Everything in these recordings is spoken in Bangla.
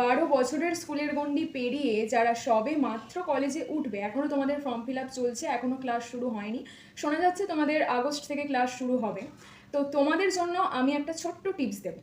বারো বছরের স্কুলের গণ্ডি পেরিয়ে যারা সবে মাত্র কলেজে উঠবে এখনও তোমাদের ফর্ম ফিল আপ চলছে এখনও ক্লাস শুরু হয়নি। শোনা যাচ্ছে তোমাদের আগস্ট থেকে ক্লাস শুরু হবে। তো তোমাদের জন্য আমি একটা ছোট্ট টিপস দেবো।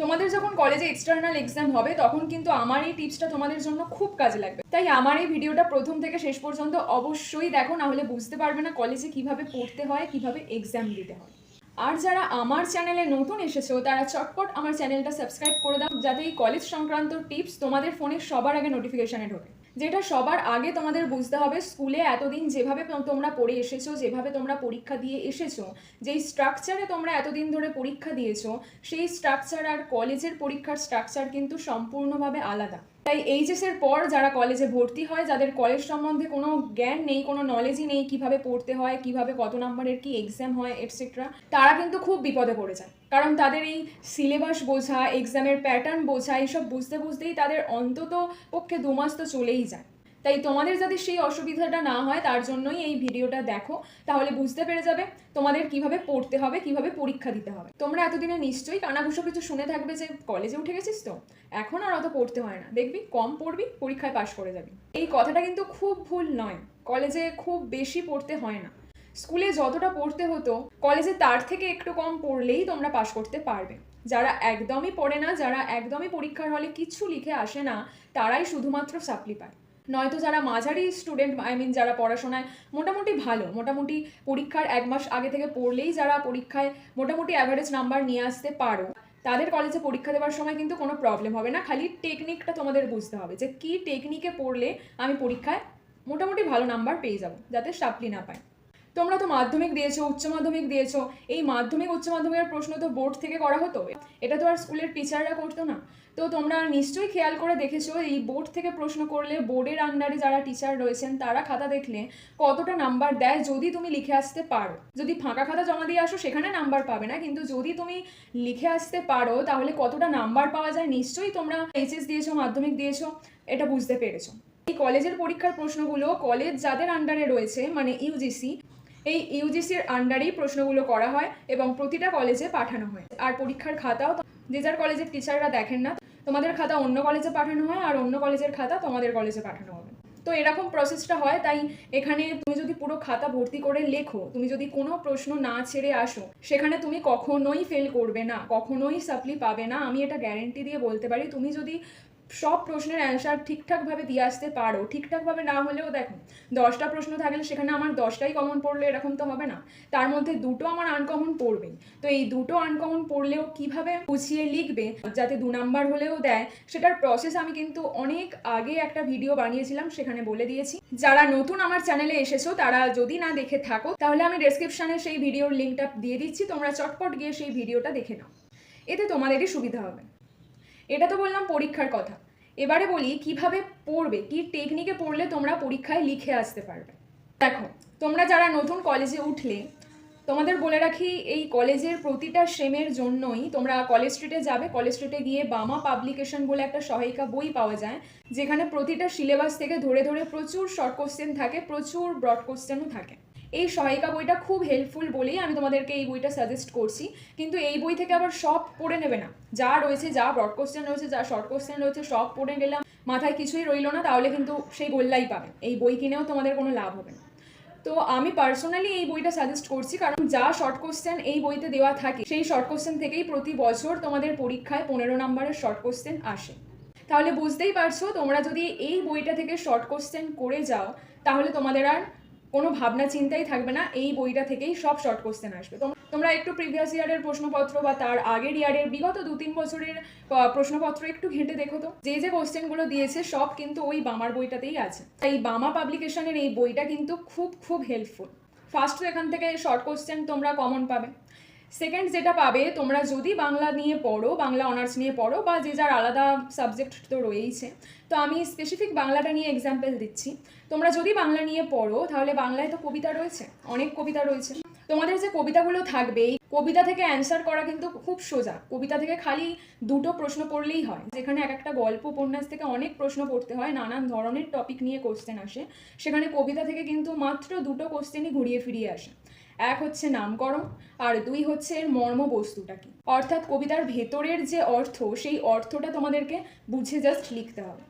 তোমাদের যখন কলেজে এক্সটার্নাল এক্সাম হবে, তখন কিন্তু আমার এই টিপসটা তোমাদের জন্য খুব কাজে লাগবে। তাই আমার এই ভিডিওটা প্রথম থেকে শেষ পর্যন্ত অবশ্যই দেখো না হলে বুঝতে পারবে না কলেজে কীভাবে পড়তে হয়, কীভাবে এক্সাম দিতে হয়। আর যারা আমার চ্যানেলে নতুন এসেছ, তারা চটপট আমার চ্যানেলটা সাবস্ক্রাইব করে দাও, যাতে এই কলেজ সংক্রান্ত টিপস তোমাদের ফোনে সবার আগে নোটিফিকেশানে ঢোকে। যেটা সবার আগে তোমাদের বুঝতে হবে, স্কুলে এতদিন যেভাবে তোমরা পড়ে এসেছ, যেভাবে তোমরা পরীক্ষা দিয়ে এসেছ, যেই স্ট্রাকচারে তোমরা এতদিন ধরে পরীক্ষা দিয়েছ, সেই স্ট্রাকচার আর কলেজের পরীক্ষার স্ট্রাকচার কিন্তু সম্পূর্ণভাবে আলাদা। তাই এইচএস এর পর যারা কলেজে ভর্তি হয়, যাদের কলেজ সম্বন্ধে কোনো জ্ঞান নেই, কোনো নলেজই নেই, কীভাবে পড়তে হয়, কীভাবে কত নম্বরের কি এক্সাম হয় এটসেট্রা তারা কিন্তু খুব বিপদে পড়ে যায়। কারণ তাদের এই সিলেবাস বোঝা, এক্সামের প্যাটার্ন বোঝা এইসব বুঝতে বুঝতেই তাদের অন্তত পক্ষে দু মাস তো চলেই যায়। তাই তোমাদের যাতে সেই অসুবিধাটা না হয়, তার জন্যই এই ভিডিওটা দেখো। তাহলে বুঝতে পেরে যাবে তোমাদের কীভাবে পড়তে হবে, কীভাবে পরীক্ষা দিতে হবে। তোমরা এতদিনে নিশ্চয়ই কানাঘুষো কিছু শুনে থাকবে যে, কলেজে উঠে গেছিস তো? এখন আর অত পড়তে হয় না। দেখবি, কম পড়বি, পরীক্ষায় পাশ করে যাবি। এই কথাটা কিন্তু খুব ভুল নয়। কলেজে খুব বেশি পড়তে হয় না। স্কুলে যতটা পড়তে হতো, কলেজে তার থেকে একটু কম পড়লেই তোমরা পাশ করতে পারবে। যারা একদমই পড়ে না, যারা একদমই পরীক্ষার হলে কিছু লিখে আসে না, তারাই শুধুমাত্র সাপ্লি পায়। নয়তো যারা মাঝারি স্টুডেন্ট, আই মিন যারা পড়াশোনায় মোটামুটি ভালো, মোটামুটি পরীক্ষার এক মাস আগে থেকে পড়লেই যারা পরীক্ষায় মোটামুটি অ্যাভারেজ নাম্বার নিয়ে আসতে পারো, তাদের কলেজে পরীক্ষা দেওয়ার সময় কিন্তু কোনো প্রবলেম হবে না, খালি টেকনিকটা তোমাদের বুঝতে হবে যে কী টেকনিকে পড়লে আমি পরীক্ষায় মোটামুটি ভালো নাম্বার পেয়ে যাব, যাতে সাপ্লি না পায়। তোমরা তো মাধ্যমিক দিয়েছ, উচ্চ মাধ্যমিক দিয়েছ। এই মাধ্যমিক, উচ্চ মাধ্যমিকের প্রশ্ন তো বোর্ড থেকে করা হতো। এটা তো আর স্কুলের টিচাররা করতো না। তো তোমরা নিশ্চয়ই খেয়াল করে দেখেছ, এই বোর্ড থেকে প্রশ্ন করলে বোর্ডের আন্ডারে যারা টিচার রয়েছেন, তারা খাতা দেখলে কতটা নাম্বার দেয় যদি তুমি লিখে আসতে পারো। যদি ফাঁকা খাতা জমা দিয়ে আসো, সেখানে নাম্বার পাবে না। কিন্তু যদি তুমি লিখে আসতে পারো, তাহলে কতটা নাম্বার পাওয়া যায় নিশ্চয়ই তোমরা এইচএস দিয়েছ, মাধ্যমিক দিয়েছ, এটা বুঝতে পেরেছ। এই কলেজের পরীক্ষার প্রশ্নগুলো কলেজ যাদের আন্ডারে রয়েছে মানে ইউজিসি এই ইউজিসির আন্ডারেই প্রশ্নগুলো করা হয় এবং প্রতিটা কলেজে পাঠানো হয়। আর পরীক্ষার খাতাও যে যার কলেজের টিচাররা দেখেন না, তোমাদের খাতা অন্য কলেজে পাঠানো হয় আর অন্য কলেজের খাতা তোমাদের কলেজে পাঠানো হবে। তো এরকম প্রসেসটা হয়, তাই এখানে তুমি যদি পুরো খাতা ভর্তি করে লেখো, তুমি যদি কোনো প্রশ্ন না ছেড়ে আসো, সেখানে তুমি কখনোই ফেল করবে না, কখনোই সাপ্লি পাবে না। আমি এটা গ্যারেন্টি দিয়ে বলতে পারি, তুমি যদি সব প্রশ্নের অ্যান্সার ঠিকঠাকভাবে দিয়ে আসতে পারো। ঠিকঠাকভাবে না হলেও দেখো, দশটা প্রশ্ন থাকলে সেখানে আমার দশটাই কমন পড়লে এরকম তো হবে না। তার মধ্যে দুটো আমার আনকমন পড়বেই। তো এই দুটো আনকমন পড়লেও কীভাবে গুছিয়ে লিখবে, যাতে দু নাম্বার হলেও দেয়, সেটার প্রসেস আমি কিন্তু অনেক আগে একটা ভিডিও বানিয়েছিলাম, সেখানে বলে দিয়েছি। যারা নতুন আমার চ্যানেলে এসেছ, তারা যদি না দেখে থাকো, তাহলে আমি ডেসক্রিপশনে সেই ভিডিওর লিঙ্কটা দিয়ে দিচ্ছি। তোমরা চটপট গিয়ে সেই ভিডিওটা দেখে নাও। এতে তোমাদেরই সুবিধা হবে। এটা তো বললাম পরীক্ষার কথা। এবারে বলি কীভাবে পড়বে, কি টেকনিকে পড়লে তোমরা পরীক্ষায় লিখে আসতে পারবে। দেখো, তোমরা যারা নতুন কলেজে উঠলে, তোমাদের বলে রাখি এই কলেজের প্রতিটা সেমের জন্যই তোমরা কলেজ স্ট্রিটে যাবে কলেজ স্ট্রিটে গিয়ে বামা পাবলিকেশন বলে একটা সহায়িকা বই পাওয়া যায়, যেখানে প্রতিটা সিলেবাস থেকে ধরে ধরে প্রচুর শর্ট কোশ্চেন থাকে, প্রচুর ব্রড কোশ্চেনও থাকে। এই সহায়িকা বইটা খুব হেল্পফুল বলেই আমি তোমাদেরকে এই বইটা সাজেস্ট করছি। কিন্তু এই বই থেকে আবার সব পড়ে নেবে না। যা রয়েছে, যা ব্রড কোশ্চেন রয়েছে, যা শর্ট কোশ্চেন রয়েছে, সব পড়ে গেলাম, মাথায় কিছুই রইল না, তাহলে কিন্তু সেই গোল্লাই পাবে। এই বই কিনেও তোমাদের কোনো লাভ হবে না। তো আমি পার্সোনালি এই বইটা সাজেস্ট করছি, কারণ যা শর্ট কোশ্চেন এই বইতে দেওয়া থাকে, সেই শর্ট কোশ্চেন থেকেই প্রতি বছর তোমাদের পরীক্ষায় পনেরো নম্বরের শর্ট কোশ্চেন আসে। তাহলে বুঝতেই পারছ, তোমরা যদি এই বইটা থেকে শর্ট কোশ্চেন করে যাও, তাহলে তোমাদের আর কোনো ভাবনা, চিন্তাই থাকবে না। এই বইটা থেকেই সব শর্ট কোশ্চেন আসবে। তোম- তোমরা একটু প্রিভিয়াস ইয়ারের প্রশ্নপত্র বা তার আগের ইয়ারের বিগত দু তিন বছরের প্রশ্নপত্র একটু ঘেঁটে দেখো তো। যে যে কোশ্চেনগুলো দিয়েছে, সব কিন্তু ওই বামার বইটাতেই আছে। তাই বামা পাবলিকেশনের এই বইটা কিন্তু খুব খুব হেল্পফুল ফার্স্ট এখান থেকে শর্ট কোশ্চেন তোমরা কমন পাবে। সেকেন্ড যেটা পাবে, তোমরা যদি বাংলা নিয়ে পড়ো, বাংলা অনার্স নিয়ে পড়ো, বা যে যার আলাদা সাবজেক্ট তো রয়েইছে, তো আমি স্পেসিফিক বাংলাটা নিয়ে এক্সাম্পল দিচ্ছি। তোমরা যদি বাংলা নিয়ে পড়ো, তাহলে বাংলায় তো কবিতা রয়েছে, অনেক কবিতা রয়েছে। তোমাদের যে কবিতাগুলো থাকবে কবিতা থেকে অ্যান্সার করা কিন্তু খুব সোজা। কবিতা থেকে খালি দুটো প্রশ্ন পড়লেই হয়। যেখানে এক একটা গল্প, উপন্যাস থেকে অনেক প্রশ্ন পড়তে হয়, নানান ধরনের টপিক নিয়ে কোশ্চেন আসে। সেখানে কবিতা থেকে কিন্তু মাত্র দুটো কোশ্চেনই ঘুরিয়ে ফিরিয়ে আসে। এক হচ্ছে নামকরণ, আর দুই হচ্ছে এর মর্ম বস্তুটা কি। অর্থাৎ কবিতার ভেতরের যে অর্থ, সেই অর্থটা তোমাদেরকে বুঝে জাস্ট লিখতে হবে।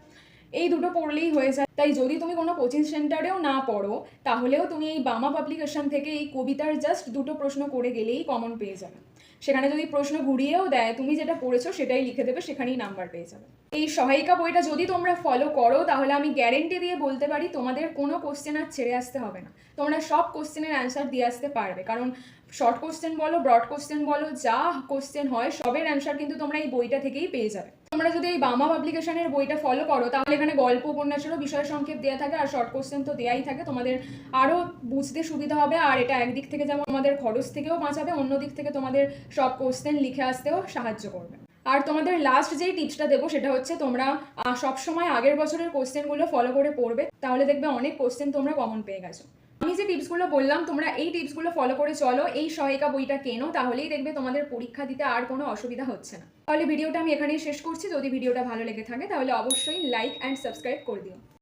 এই দুটো পড়লেই হয়ে যায়। তাই যদি তুমি কোনো কোচিং সেন্টারেও না পড়ো, তাহলেও তুমি এই বামা পাবলিকেশন থেকে এই কবিতার জাস্ট দুটো প্রশ্ন করে গেলেই কমন পেয়ে যাবে। সেখানে যদি প্রশ্ন ঘুরিয়েও দেয়, তুমি যেটা পড়েছো সেটাই লিখে দেবে, সেখানেই নাম্বার পেয়ে যাবে। এই সহায়িকা বইটা যদি তোমরা ফলো করো, তাহলে আমি গ্যারেন্টি দিয়ে বলতে পারি তোমাদের কোনো কোশ্চেন আর ছেড়ে আসতে হবে না। তোমরা সব কোশ্চেনের অ্যান্সার দিয়ে আসতে পারবে। কারণ শর্ট কোশ্চেন বলো ব্রড কোশ্চেন বলো, যা কোশ্চেন হয়, সবের অ্যান্সার কিন্তু তোমরা এই বইটা থেকেই পেয়ে যাবে। তোমরা যদি এই বামা পাবলিকেশনের বইটা ফলো করো, তাহলে এখানে গল্প উপন্যাসেরও বিষয় সংক্ষেপ দেওয়া থাকে আর শর্ট কোশ্চেন তো দেয়াই থাকে। তোমাদের আরও বুঝতে সুবিধা হবে আর এটা একদিক থেকে যেমন আমাদের খরচ থেকেও বাঁচাবে, অন্য দিক থেকে তোমাদের সব কোশ্চেন লিখে আসতেও সাহায্য করবে। আর তোমাদের লাস্ট যেই টিপসটা দেবো, সেটা হচ্ছে তোমরা সবসময় আগের বছরের কোশ্চেনগুলো ফলো করে পড়বে। তাহলে দেখবে অনেক কোশ্চেন তোমরা কমন পেয়ে গেছো। আমি যে টিপসগুলো বললাম, তোমরা এই টিপসগুলো ফলো করে চলো। এই সহায়িকা বইটা কেনো, তাহলেই দেখবে তোমাদের পরীক্ষা দিতে আর কোনো অসুবিধা হচ্ছে না। তাহলে ভিডিওটা আমি এখানেই শেষ করছি। যদি ভিডিওটা ভালো লেগে থাকে, তাহলে অবশ্যই লাইক অ্যান্ড সাবস্ক্রাইব করে দিও।